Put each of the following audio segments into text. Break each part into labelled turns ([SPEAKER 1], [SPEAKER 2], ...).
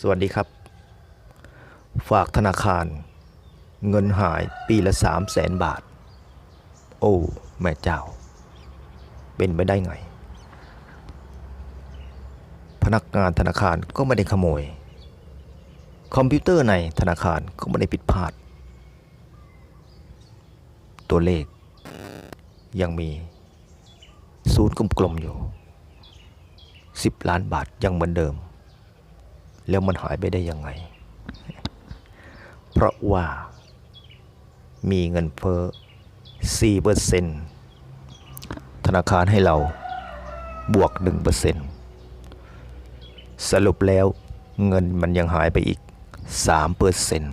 [SPEAKER 1] สวัสดีครับ ฝากธนาคาร เงินหายปีละสามแสนบาท โอ้ แม่เจ้า เป็นไปได้ไง พนักงานธนาคารก็ไม่ได้ขโมย คอมพิวเตอร์ในธนาคารก็ไม่ได้ผิดพลาด ตัวเลข ยังมีศูนย์กลมๆอยู่ 10 ล้านบาทยังเหมือนเดิม แล้วมันหายไปได้ยังไง เพราะว่ามีเงินเฟ้อ4เปอร์เซ็นธนาคารให้เราบวก1เปอร์เซ็นสรุปแล้วเงินมันยังหายไปอีก3เปอร์เซ็น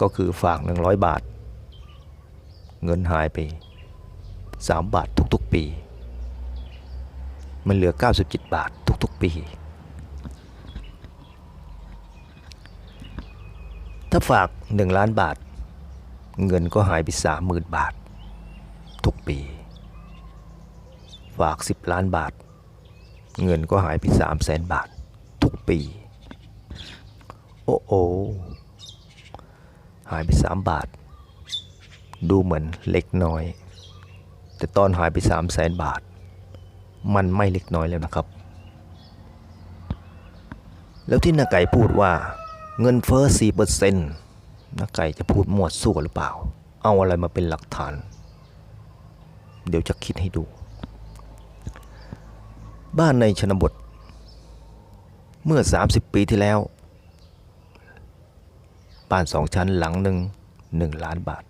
[SPEAKER 1] ก็คือฝาก 100 บาท เงินหายไป 3 บาททุกๆปี มันเหลือ 97 บาททุกๆปี ถ้าฝาก 1 ล้านบาท เงินก็หายไป30,000บาท ทุกปี ฝาก 10 ล้านบาท เงินก็หายไป3 0 0แสนบาท ทุกปี โอ้โอหายไป3บาท ดูเหมือนเล็กน้อย แต่ตอนหายไป3 0 0แสนบาท มันไม่เล็กน้อยแล้วนะครับ แล้วที่นาไก่พูดว่า เงินเฟ้อ4เปอร์เซ็นต์นาไก่จะพูดมั่วซั่วหรือเปล่า เอาอะไรมาเป็นหลักฐาน เดี๋ยวจะคิดให้ดู บ้านในชนบท เมื่อ 30 ปีที่แล้ว บ้านสองชั้นหลังหนึ่งหนึ่งล้านบาท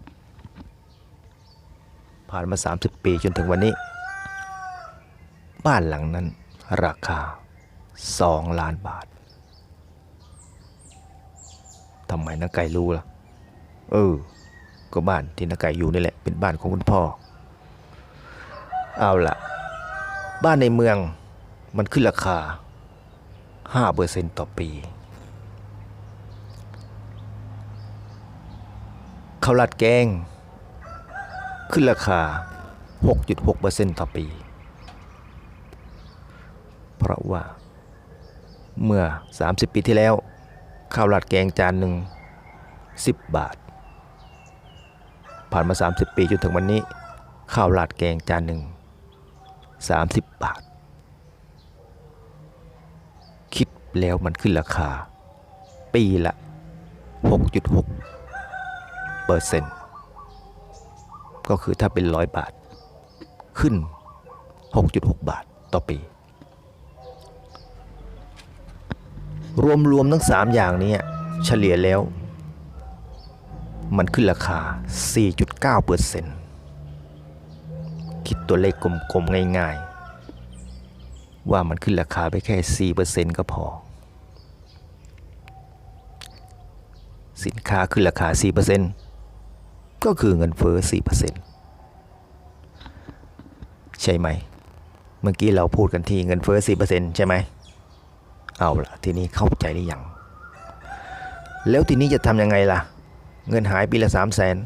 [SPEAKER 1] ผ่านมา 30 ปีจนถึงวันนี้ บ้านหลังนั้นราคา 2 ล้านบาท ทำไมนักไก่รู้ล่ะ เออ ก็บ้านที่นักไก่อยู่นี่แหละ เป็นบ้านของคุณพ่อ เอาล่ะบ้านในเมืองมันขึ้นราคา5เปอร์เซ็นต์ต่อปี ข้าวราดแกง ขึ้นราคา 6.6เปอร์เซ็นต์ต่อปี เพราะว่าเมื่อ 30 ปีที่แล้ว ข้าวราดแกงจานหนึ่ง10 บาท ผ่านมา 30 ปีจนถึงวันนี้ ข้าวราดแกงจานหนึ่ง30 บาท คิดแล้วมันขึ้นราคา ปีละ 6.6เปอร์เซ็นต์ก็คือถ้าเป็นร้อยบาท ขึ้น 6.6 บาทต่อปี รวมๆทั้ง 3 อย่างนี้เฉลี่ยแล้ว มันขึ้นราคา 4.9เปอร์เซ็นต์คิดตัวเลขกลมๆ ง่ายๆ ว่ามันขึ้นราคาไปแค่4เปอร์เซ็นต์ก็พอ สินค้าขึ้นราคา4เปอร์เซ็นต์ก็คือเงินเฟ้อ4เปอร์เซ็นต์ใช่ไหม เมื่อกี้เราพูดกันที่เงินเฟ้อ4เปอร์เซ็นต์ใช่ไหม เอาละทีนี้เข้าใจหรือยังแล้วทีนี้จะทำยังไงล่ะ เงินหายปีละสามแสน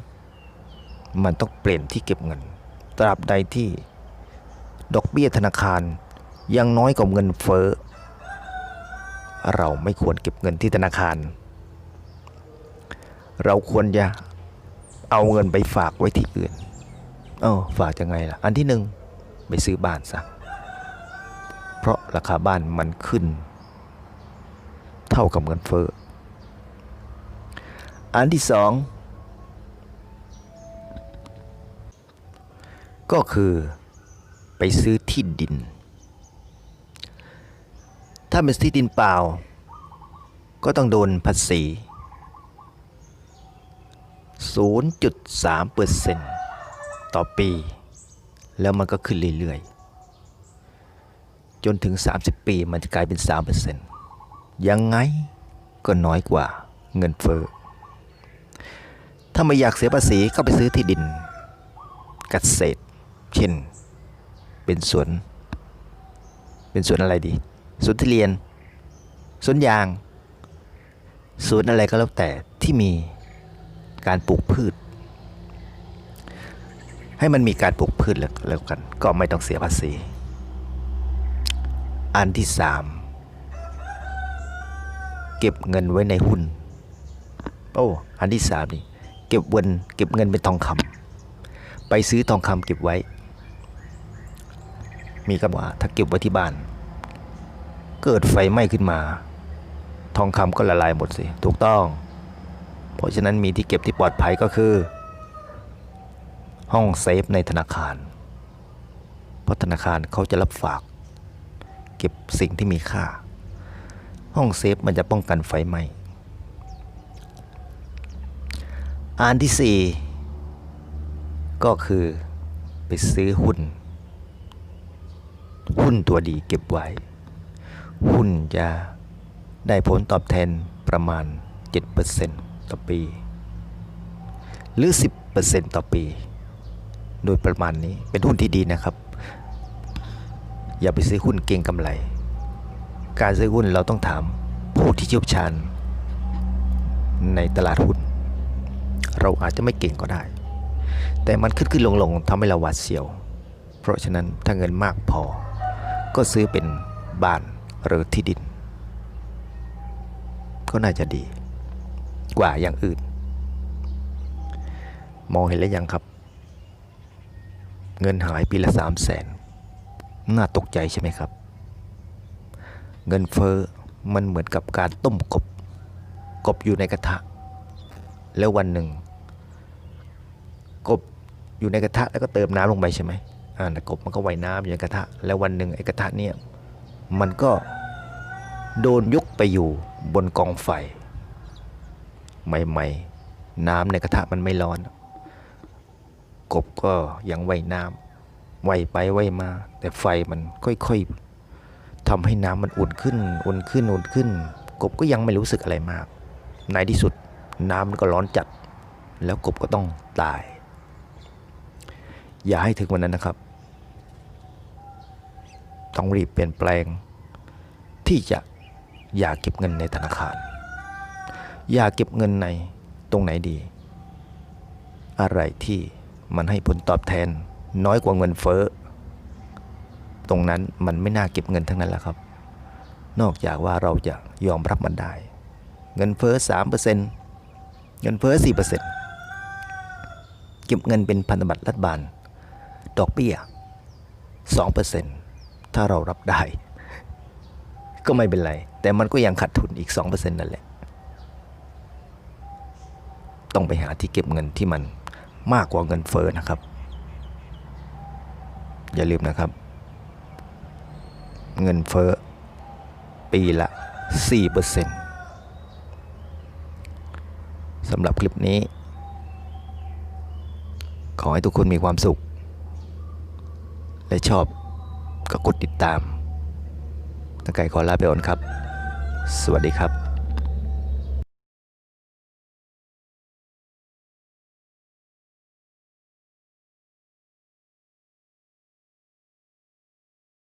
[SPEAKER 1] มันต้องเปลี่ยนที่เก็บเงิน ตราบใดที่ดอกเบี้ยธนาคารยังน้อยกว่าเงินเฟ้อเราไม่ควรเก็บเงินที่ธนาคาร เราควรจะเอาเงินไปฝากไว้ที่อื่นเออฝากยังไงล่ะ อันที่หนึ่งไปซื้อบ้านซะ เพราะราคาบ้านมันขึ้น เท่ากับเงินเฟ้อ อันที่สองก็คือไปซื้อที่ดิน ถ้าเป็นที่ดินเปล่า ก็ต้องโดนภาษี 0.3เปอร์เซ็นต์ต่อปี แล้วมันก็ขึ้นเรื่อยๆ จนถึง 30 ปีมันจะกลายเป็น3เปอร์เซ็นต์ ยังไงก็น้อยกว่าเงินเฟ้อ ถ้าไม่อยากเสียภาษีก็ไปซื้อที่ดินกเกษตร เช่น เป็นสวน เป็นสวนอะไรดี สวนทุเรียน สวนยาง สวนอะไรก็แล้วแต่ที่มีการปลูกพืช ให้มันมีการปลูกพืชแล้วกัน ก็ไม่ต้องเสียภาษี อันที่สาม เก็บเงินไว้ในหุ้น โอ้อันที่สามนี่เก็บเงินเก็บเงินเป็นทองคำไปซื้อทองคำเก็บไว้ มีคำว่าถ้าเก็บไว้ที่บ้าน เกิดไฟไหม้ขึ้นมา ทองคำก็ละลายหมดสิถูกต้อง เพราะฉะนั้นมีที่เก็บที่ปลอดภัยก็คือ ห้องเซฟในธนาคาร เพราะธนาคารเขาจะรับฝาก เก็บสิ่งที่มีค่า ห้องเซฟมันจะป้องกันไฟไหม้อันที่สี่ก็คือไปซื้อหุ้น หุ้นตัวดีเก็บไว้ หุ้นจะได้ผลตอบแทนประมาณ 7%ต่อปี หรือ 10%ต่อปี โดยประมาณนี้เป็นหุ้นที่ดีนะครับ อย่าไปซื้อหุ้นเก่งกำไร การซื้อหุ้นเราต้องถามผู้ที่เชี่ยวชาญ ในตลาดหุ้น เราอาจจะไม่เก่งก็ได้ แต่มันขึ้นขึ้นลงลงทำให้เราหวาดเสียว เพราะฉะนั้นถ้าเงินมากพอ ก็ซื้อเป็นบ้านหรือที่ดิน ก็น่าจะดี กว่าอย่างอื่น มองเห็นแล้วยังครับ เงินหายปีละสามแสนน่าตกใจใช่ไหมครับ เงินเฟอ้อมันเหมือนกับการต้มกบ กบอยู่ในกระทะ แล้ววันหนึ่ง กบอยู่ในกระทะแล้วก็เติมน้ำลงไปใช่ไหมอ่าแต่กบมันก็ว่ายน้ำอยู่ในกระทะ แล้ววันหนึ่งไอ้กระทะเนี่ยมันก็โดนยกไปอยู่บนกองไฟ ใหม่ๆ น้ำในกระทะมันไม่ร้อน กบก็ยังว่ายน้ำว่ายไปว่ายมา แต่ไฟมันค่อยๆ ทำให้น้ำมันอุ่นขึ้น อุ่นขึ้น อุ่นขึ้น กบก็ยังไม่รู้สึกอะไรมาก ในที่สุดน้ำมันก็ร้อนจัด แล้วกบก็ต้องตาย อย่าให้ถึงวันนั้นนะครับ ต้องรีบเปลี่ยนแปลง ที่จะอย่าเก็บเงินในธนาคาร อย่าเก็บเงินในตรงไหนดี อะไรที่มันให้ผลตอบแทนน้อยกว่าเงินเฟ้อ ตรงนั้นมันไม่น่าเก็บเงินทั้งนั้นแหละครับ นอกจากว่าเราจะยอมรับมันได้ เงินเฟ้อสามเปอร์เซ็นต์เงินเฟ้อสี่เปอร์เซ็นต์เก็บเงินเป็นพันธบัตรรัฐบาล ดอกเบี้ยสองเปอร์เซ็นต์ถ้าเรารับได้ ก็ไม่เป็นไร แต่มันก็ยังขาดทุนอีกสองเปอร์เซ็นต์นั่นแหละ ต้องไปหาที่เก็บเงินที่มันมากกว่าเงินเฟ้อนะครับ อย่าลืมนะครับ เงินเฟ้อปีละ 4%สำหรับคลิปนี้ ขอให้ทุกคนมีความสุข และชอบก็กดติดตามตั้งไก่ขอลาไปก่อนครับ สวัสดีครับ